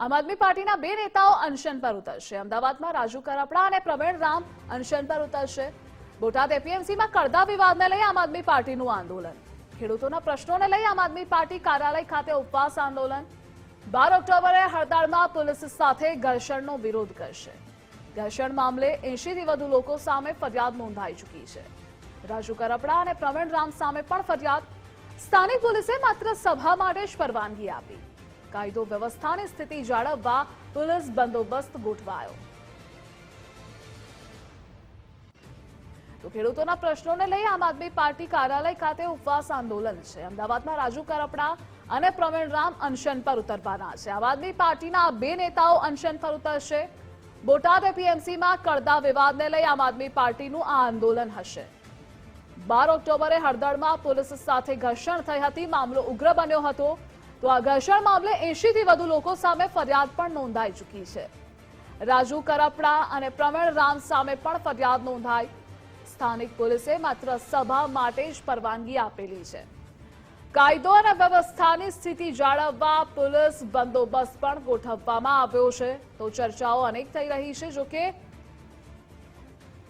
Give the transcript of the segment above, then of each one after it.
આમ આદમી પાર્ટીના બે નેતાઓ અનશન પર ઉતરશે. અમદાવાદમાં રાજુ કરપડા અને પ્રવીણ રામ અનશન પર ઉતરશે. બોટાદ એપીએમસીમાં કડદા વિવાદને લઈ આમ આદમી પાર્ટીનું આંદોલન. ખેડૂતોના પ્રશ્નોને લઈ આમ આદમી પાર્ટી કાર્યાલય ખાતે ઉપવાસ આંદોલન. બાર ઓક્ટોબરે હડતાળમાં પોલીસ સાથે ઘર્ષણનો વિરોધ કરશે. ઘર્ષણ મામલે એંશીથી વધુ લોકો સામે ફરિયાદ નોંધાઈ ચૂકી છે. રાજુ કરપડા અને પ્રવીણ રામ સામે પણ ફરિયાદ. સ્થાનિક પોલીસે માત્ર સભા માટે જ પરવાનગી આપી. કાયદો વ્યવસ્થાની સ્થિતિ જાળવવા પોલીસ બંદોબસ્ત ગોઠવાયો. તો ખેડૂતોના પ્રશ્નોને લઈ આમ આદમી પાર્ટી કાર્યાલય ખાતે ઉપવાસ આંદોલન છે. અમદાવાદમાં રાજુ કરપડા અને પ્રવીણ રામ અનશન પર ઉતરવાના છે. આમ આદમી પાર્ટીના બે નેતાઓ અનશન પર ઉતરશે. બોટાદ એપીએમસીમાં કડદા વિવાદને લઈ આમ આદમી પાર્ટીનું આ આંદોલન હશે. બાર ઓક્ટોબરે હળદળમાં પોલીસ સાથે ઘર્ષણ થઈ હતી. મામલો ઉગ્ર બન્યો હતો. તો આ ઘર્ષણ મામલે એંશીથી વધુ લોકો સામે ફરિયાદ પણ નોંધાઈ ચૂકી છે. રાજુ કરપડા અને પ્રવીણ રામ સામે પણ ફરિયાદ નોંધાઈ. સ્થાનિક પોલીસે માત્ર સભા માટે જ પરવાનગી આપેલી છે. કાયદો અને વ્યવસ્થાની સ્થિતિ જાળવવા પોલીસ બંદોબસ્ત પણ ગોઠવવામાં આવ્યો છે. તો ચર્ચાઓ અનેક થઈ રહી છે જોકે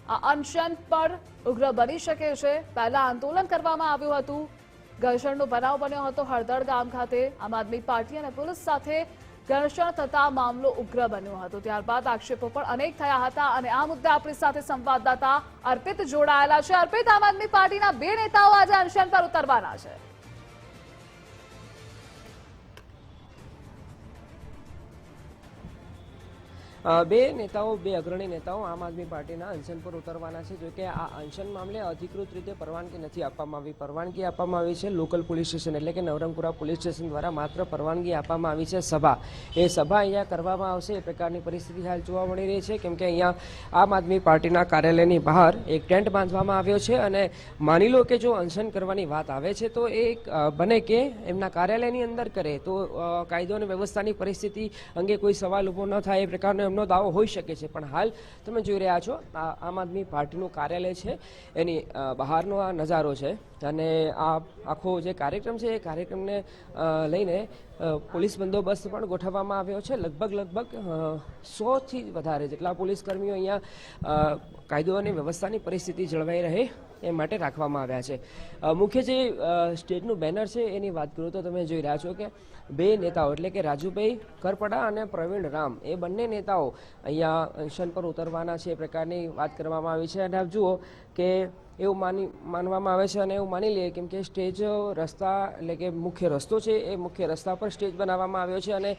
આ અનશન પર ઉગ્ર બની શકે છે. પહેલા આંદોલન કરવામાં આવ્યું હતું. ઘર્ષણનો બનાવ બન્યો હતો હળદળ ગામ ખાતે. આમ આદમી પાર્ટી અને પોલીસ સાથે ઘર્ષણ થતા મામલો ઉગ્ર બન્યો હતો. ત્યારબાદ આક્ષેપો પણ અનેક થયા હતા અને આ મુદ્દે આપણી સાથે સંવાદદાતા અર્પિત જોડાયેલા છે. અર્પિત, આમ આદમી પાર્ટીના બે નેતાઓ આજે અનશન પર ઉતરવાના છે. બે નેતાઓ, બે અગ્રણી નેતાઓ આમ આદમી પાર્ટીના અનશન પર ઉતરવાના છે. જો કે આ અનશન મામલે અધિકૃત રીતે પરવાનગી નથી આપવામાં આવી. પરવાનગી આપવામાં આવી છે લોકલ પોલીસ સ્ટેશન એટલે કે નવરંગપુરા પોલીસ સ્ટેશન દ્વારા માત્ર પરવાનગી આપવામાં આવી છે સભા. એ સભા અહીંયા કરવામાં આવશે. એ પ્રકારની પરિસ્થિતિ હાલ જોવા મળી રહી છે. કેમ કે અહીંયા આમ આદમી પાર્ટીના કાર્યાલયની બહાર એક ટેન્ટ બાંધવામાં આવ્યો છે. અને માની લો કે જો અનશન કરવાની વાત આવે છે, તો એ બને કે એમના કાર્યાલયની અંદર કરે. તો કાયદો અને વ્યવસ્થાની પરિસ્થિતિ અંગે કોઈ સવાલ ઊભો ન થાય એ પ્રકારનો એમનો દાવો હોઈ શકે છે. પણ હાલ તમે જોઈ રહ્યા છો, આ આમ આદમી પાર્ટીનું કાર્યાલય છે, એની બહારનો આ નજારો છે. અને આ આખો જે કાર્યક્રમ છે, એ કાર્યક્રમને લઈને પોલીસ બંદોબસ્ત પણ ગોઠવવામાં આવ્યો છે. લગભગ લગભગ સોથી વધારે જેટલા પોલીસ કર્મીઓ અહીંયા કાયદો અને વ્યવસ્થાની પરિસ્થિતિ જળવાઈ રહે. એ માટે રાખવામાં આવ્યા છે. મુખ્ય જે સ્ટેટનું બેનર છે, એની વાત કરું તો તમે જોઈ રહ્યા છો કે બે નેતાઓ, એટલે કે રાજુભાઈ કરપડા અને પ્રવીણ રામ, એ બંને નેતાઓ અહીંયા અનશન પર ઉતરવાના છે એ પ્રકારની વાત કરવામાં આવી છે. અને આપ જુઓ કે એવું માની, માનવામાં આવે છે અને એવું માની લઈએ કેમ કે સ્ટેજ રસ્તા, એટલે કે મુખ્ય રસ્તો છે, એ મુખ્ય રસ્તા પર સ્ટેજ બનાવવામાં આવ્યો છે અને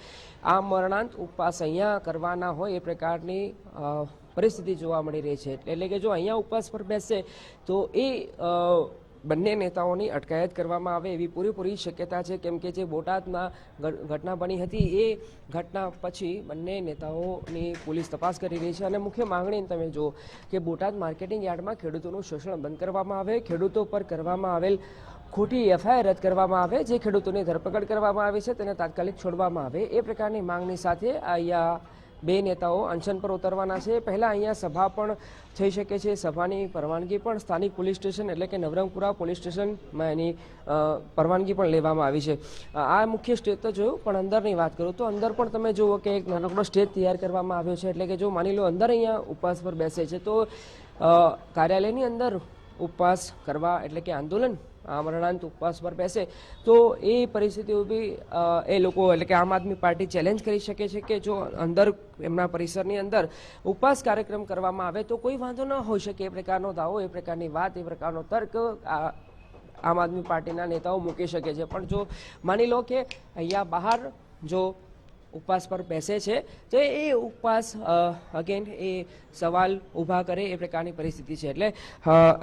આ મરણાંત ઉપવાસ અહીંયા કરવાના હોય એ પ્રકારની પરિસ્થિતિ જોવા મળી રહી છે. એટલે કે જો અહીંયા ઉપવાસ પર બેસે, તો એ બંને નેતાઓની અટકાયત કરવામાં આવે એવી પૂરેપૂરી શક્યતા છે. કેમ કે જે બોટાદમાં ઘટના બની હતી, એ ઘટના પછી બંને નેતાઓની પોલીસ તપાસ કરી રહી છે. અને મુખ્ય માંગણી તમે જુઓ કે બોટાદ માર્કેટિંગ યાર્ડમાં ખેડૂતોનું શોષણ બંધ કરવામાં આવે, ખેડૂતો પર કરવામાં આવેલ ખોટી એફઆઈઆર રદ કરવામાં આવે, જે ખેડૂતોની ધરપકડ કરવામાં આવી છે, તેને તાત્કાલિક છોડવામાં આવે, એ પ્રકારની માંગણી સાથે અહીંયા બે નેતાઓ અનશન પર ઉતરવાના છે. પહેલાં અહીંયા સભા પણ થઈ શકે છે. સભાની પરવાનગી પણ સ્થાનિક પોલીસ સ્ટેશન એટલે કે નવરંગપુરા પોલીસ સ્ટેશનમાં એની પરવાનગી પણ લેવામાં આવી છે. આ મુખ્ય સ્ટેજ તો જોયું, પણ અંદરની વાત કરું તો અંદર પણ તમે જુઓ કે એક નાનકડો સ્ટેજ તૈયાર કરવામાં આવ્યો છે. એટલે કે જો માની લો અંદર અહીંયા ઉપવાસ પર બેસે છે, તો કાર્યાલયની અંદર ઉપવાસ કરવા એટલે કે આંદોલન અમરણાંત ઉપવાસ પર બેસે. તો એ પરિસ્થિતિઓ ઊભી એ લોકો એટલે કે આમ આદમી પાર્ટી ચેલેન્જ કરી શકે છે કે જો અંદર, એમના પરિસરની અંદર ઉપવાસ કાર્યક્રમ કરવામાં આવે તો કોઈ વાંધો ન હોઈ શકે. એ પ્રકારનો દાવો, એ પ્રકારની વાત, એ પ્રકારનો તર્ક આમ આદમી પાર્ટીના નેતાઓ મૂકી શકે છે. પણ જો માની લો કે અહીંયા બહાર જો ઉપવાસ પર બેસે છે, તો એ ઉપવાસ અગેન એ સવાલ ઊભા કરે એ પ્રકારની પરિસ્થિતિ છે. એટલે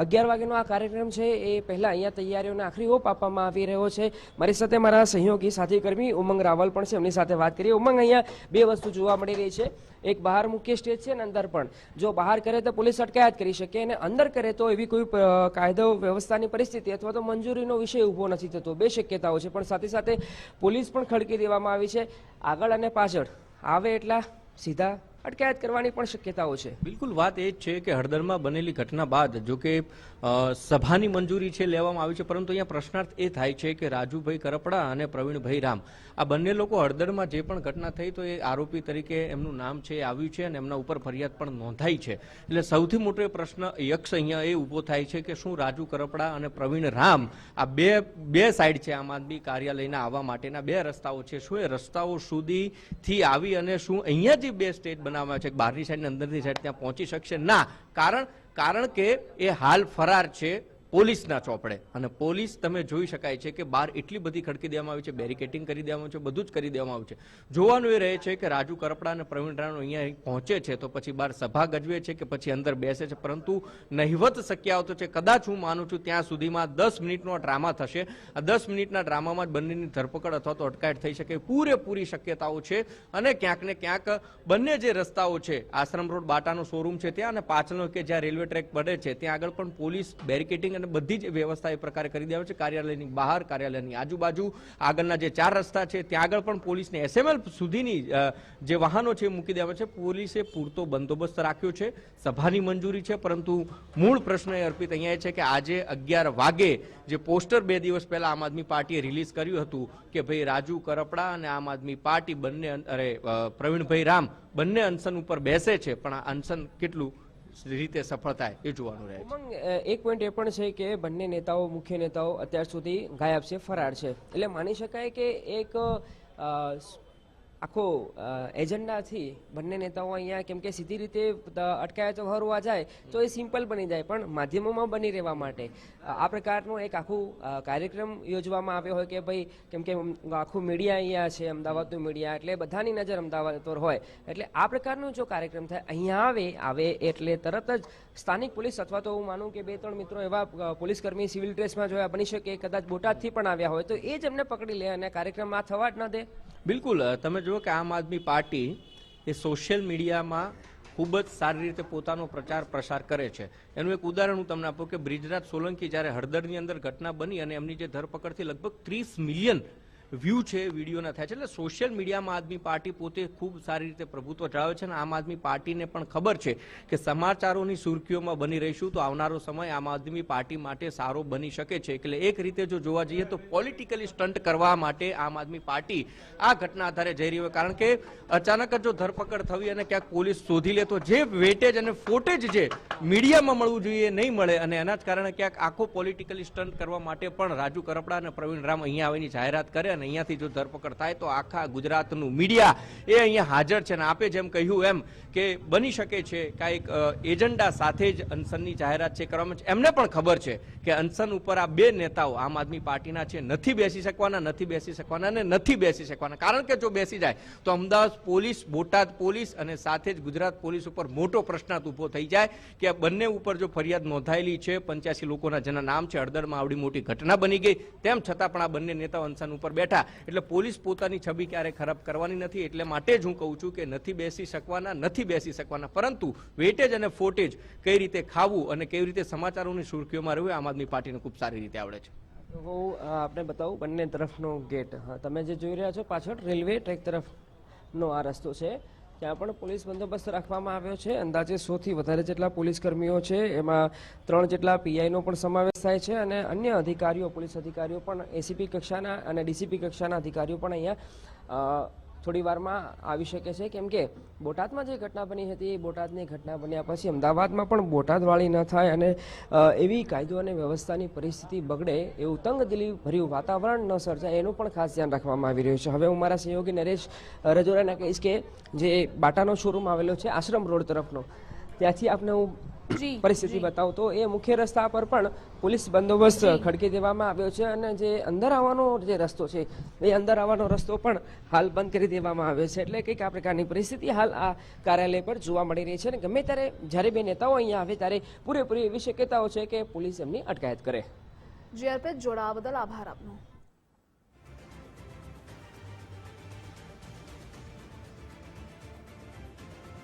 અગિયાર વાગ્યાનો આ કાર્યક્રમ છે, એ પહેલાં અહીંયા તૈયારીઓને આખરી ઓપ આપવામાં આવી રહ્યો છે. મારી સાથે મારા સહયોગી સાથી કર્મી ઉમંગ રાવલ પણ છે, એમની સાથે વાત કરીએ. ઉમંગ, અહીંયા બે વસ્તુ જોવા મળી રહી છે. એક બહાર મુખ્ય સ્ટેજ છે અને અંદર પણ. જો બહાર કરે તો પોલીસ અટકાયત કરી શકે અને અંદર કરે તો એવી કોઈ કાયદો વ્યવસ્થાની પરિસ્થિતિ અથવા તો મંજૂરીનો વિષય ઊભો નથી થતો. બે શક્યતાઓ છે, પણ સાથે સાથે પોલીસ પણ ખડકી દેવામાં આવી છે. આગળ અને પાછળ. આવે એટલા સીધા અટકાયત કરવાની પણ શક્યતાઓ છે. બિલકુલ, વાત એ જ છે કે હળદરમાં બનેલી ઘટના બાદ જો કે સભાની મંજૂરી છે, લેવામાં આવી છે, પરંતુ અહીંયા પ્રશ્નાર્થ એ થાય છે કે રાજુભાઈ કરપડા અને પ્રવીણભાઈ રામ, આ બંને લોકો હળદરમાં જે પણ ઘટના થઈ તો એ આરોપી તરીકે એમનું નામ છે, એ આવ્યું છે અને એમના ઉપર ફરિયાદ પણ નોંધાઈ છે. એટલે સૌથી મોટો પ્રશ્ન, યક્ષ અહીંયા એ ઊભો થાય છે કે શું રાજુ કરપડા અને પ્રવીણ રામ આ બે બે સાઈડ છે, આમ આદમી કાર્યાલયના આવવા માટેના બે રસ્તાઓ છે. શું એ રસ્તાઓ સુધીથી આવી અને શું અહીંયા જે બે સ્ટેજ બનાવવામાં છે બહારની સાઈડ અંદરની સાઈડ ત્યાં પહોંચી શકશે ના. કારણ કારણ કે એ હાલ ફરાર છે. પોલીસના ચોપડે. અને પોલીસ તમે જોઈ શકાય છે કે બહાર એટલી બધી ખડકી દેવામાં આવી છે, બેરિકેટિંગ કરી દેવામાં છે, બધું જ કરી દેવામાં આવ્યું છે. જોવાનું એ રહે છે કે રાજુ કરપડા અને પ્રવીણ રાણો અહીંયા પહોંચે છે તો પછી બહાર સભા ગજવે છે કે પછી અંદર બેસે છે. પરંતુ નહિવત શક્યાઓ તો છે. કદાચ હું માનું છું ત્યાં સુધીમાં દસ મિનિટનો ડ્રામા થશે. આ દસ મિનિટના ડ્રામામાં જ બંનેની ધરપકડ અથવા તો અટકાયત થઈ શકે. પૂરેપૂરી શક્યતાઓ છે અને ક્યાંક ને ક્યાંક બંને જે રસ્તાઓ છે, આશ્રમ રોડ, બાટાનો શોરૂમ છે ત્યાં અને પાછળનો કે જ્યાં રેલવે ટ્રેક પડે છે, ત્યાં આગળ પણ પોલીસ બેરિકેટિંગ અને બધી જ વ્યવસ્થા એ પ્રકારે કરી દેવા છે. કાર્યાલયની બહાર, કાર્યાલયની આજુબાજુ, આગળના જે ચાર રસ્તા છે, ત્યાં આગળ પણ પોલીસને એસએમએલ સુધીની જે વાહનો છે મૂકી દેવા છે. પોલીસે પૂરતો બંદોબસ્ત રાખ્યો છે. સભાની મંજૂરી છે, પરંતુ મૂળ પ્રશ્ન એ અર્પિત અહીંયા છે કે આજે અગિયાર વાગે જે પોસ્ટર બે દિવસ પહેલા આમ આદમી પાર્ટીએ રિલીઝ કર્યું હતું કે ભાઈ રાજુ કરપડા અને આમ આદમી પાર્ટી બંને અરે પ્રવીણભાઈ રામ બંને અનશન ઉપર બેસે છે. પણ આ અનશન કેટલું રીતે સફળ થાય એ જોવાનું રહે ઉમંગ એક પોઈન્ટ એ પણ છે કે બંને નેતાઓ, મુખ્ય નેતાઓ અત્યાર સુધી ગાયબ છે, ફરાર છે. એટલે માની શકાય કે એક આખો એજન્ડાથી બંને નેતાઓ અહીંયા કેમ કે સીધી રીતે અટકાયતો હરવા જાય, તો એ સિમ્પલ બની જાય, પણ માધ્યમોમાં બની રહેવા માટે. આ પ્રકારનો એક આખું કાર્યક્રમ યોજવામાં આવ્યો હોય કે ભાઈ, કેમ કે આખું મીડિયા અહીંયા છે, અમદાવાદનું મીડિયા, એટલે બધાની નજર અમદાવાદ પર હોય. એટલે આ પ્રકારનો જો કાર્યક્રમ થાય, અહીંયા આવે આવે એટલે તરત જ સ્થાનિક પોલીસ, અથવા તો હું માનું કે બે ત્રણ મિત્રો એવા પોલીસકર્મી પોલીસ કર્મી સિવિલ ડ્રેસમાં જોયા બની શકે, કદાચ બોટાદથી પણ આવ્યા હોય, તો એ જ એમને પકડી લે અને કાર્યક્રમ આ થવા જ ન દે. બિલકુલ તમે જુઓ કે આમ આદમી પાર્ટી એ સોશિયલ મીડિયામાં ખૂબ જ સારી રીતે પોતાનો પ્રચાર પ્રસાર કરે છે. એનું એક ઉદાહરણ હું તમને આપું કે બ્રિજરાજ સોલંકી જ્યારે હળદરની અંદર ઘટના બની અને એમની જે ધરપકડથી લગભગ ત્રીસ મિલિયન વ્યૂ છે વિડીયોના થાય છે. એટલે સોશિયલ મીડિયામાં આદમી પાર્ટી પોતે ખૂબ સારી રીતે પ્રભુત્વ ધરાવે છે અને આમ આદમી પાર્ટીને પણ ખબર છે કે સમાચારોની સુર્ખીઓમાં બની રહીશું તો આવનારો સમય આમ આદમી પાર્ટી માટે સારો બની શકે છે. એટલે એક રીતે જો જોવા જઈએ તો પોલિટિકલી સ્ટન્ટ કરવા માટે આમ આદમી પાર્ટી આ ઘટના આધારે જઈ રહી હોય. કારણ કે અચાનક જ જો ધરપકડ થવી અને ક્યાંક પોલીસ શોધી લે તો જે વેટેજ અને ફોટેજ જે મીડિયામાં મળવું જોઈએ નહીં મળે અને એના જ કારણે ક્યાંક આખો પોલિટિકલી સ્ટન્ટ કરવા માટે પણ રાજુ કરપડા અને પ્રવીણ રામ અહીંયા આવીને જાહેરાત કરે અને અહીંયાથી જો ધરપકડ થાય તો આખા ગુજરાતનું મીડિયા એ અહીંયા હાજર છે અને આપે જેમ કહ્યું એમ કે બની શકે છે કાંઈક એજન્ડા સાથે જ અનશનની જાહેરાત છે કરવામાં એમને પણ ખબર છે કે અનશન ઉપર આ બે નેતાઓ આમ આદમી પાર્ટીના છે, નથી બેસી શકવાના, નથી બેસી શકવાના અને નથી બેસી શકવાના. કારણ કે જો બેસી જાય તો અમદાવાદ પોલીસ, બોટાદ પોલીસ અને સાથે જ ગુજરાત પોલીસ ઉપર મોટો પ્રશ્નાર્થ ઊભો થઈ જાય કે બંને ઉપર જો ફરિયાદ નોંધાયેલી છે, પંચ્યાસી લોકોના, જેના નામ છે, હળદરમાં આવડી મોટી ઘટના બની ગઈ, તેમ છતાં પણ આ બંને નેતાઓ અનશન ઉપર બેઠા એટલે પોલીસ પોતાની છબી ક્યારે ખરાબ કરવાની નથી, એટલે માટે જ હું કહું છું કે નથી બેસી શકવાના, નથી બેસી શકવાના. પરંતુ વેટેજ અને ફોટેજ કઈ રીતે ખાવું અને કેવી રીતે સમાચારોની સુર્ખીઓમાં રહેવું આમ આદમી પાર્ટીને ખૂબ સારી રીતે આવડે છે. તો આપને બતાવું, બંને તરફનો ગેટ. તમે જે જોઈ રહ્યા છો, પાછળ રેલવે ટ્રેક તરફનો આ રસ્તો છે. ત્યાં પણ પોલીસ બંદોબસ્ત રાખવામાં આવ્યો છે. અંદાજે સોથી વધારે જેટલા પોલીસ કર્મીઓ છે. એમાં ત્રણ જેટલા પીઆઈનો પણ સમાવેશ થાય છે અને અન્ય અધિકારીઓ, પોલીસ અધિકારીઓ પણ એસીપી કક્ષાના અને ડીસીપી કક્ષાના અધિકારીઓ પણ અહીંયા થોડી વારમાં આવી શકે છે. કેમ કે બોટાદમાં જે ઘટના બની હતી, એ બોટાદની ઘટના બન્યા પછી અમદાવાદમાં પણ બોટાદવાળી ન થાય અને એવી કાયદો અને વ્યવસ્થાની પરિસ્થિતિ બગડે એવું તંગદિલી ભર્યું વાતાવરણ ન સર્જાય એનું પણ ખાસ ધ્યાન રાખવામાં આવી રહ્યું છે. હવે હું મારા સહયોગી નરેશ રજોરાને કહીશ કે જે બાટાનો શોરૂમ આવેલો છે આશ્રમ રોડ તરફનો, ત્યાંથી આપને હું પરિસ્થિતિ બતાવું તો એ મુખ્ય રસ્તા પર પણ પોલીસ બંદોબસ્ત ખડકી દેવામાં આવ્યો છે અને જે અંદર આવવાનો જે રસ્તો છે એ અંદર આવવાનો રસ્તો પણ હાલ બંધ કરી દેવામાં આવ્યો છે. એટલે કંઈક આ પ્રકારની પરિસ્થિતિ હાલ આ કાર્યાલય પર જોવા મળી રહી છે અને ગમે ત્યારે જ્યારે બે નેતાઓ અહીંયા આવે ત્યારે પૂરેપૂરી એવી શક્યતાઓ છે કે પોલીસ એમની અટકાયત કરે. જી અર્પિત જોડાવા બદલ આભાર આપનો.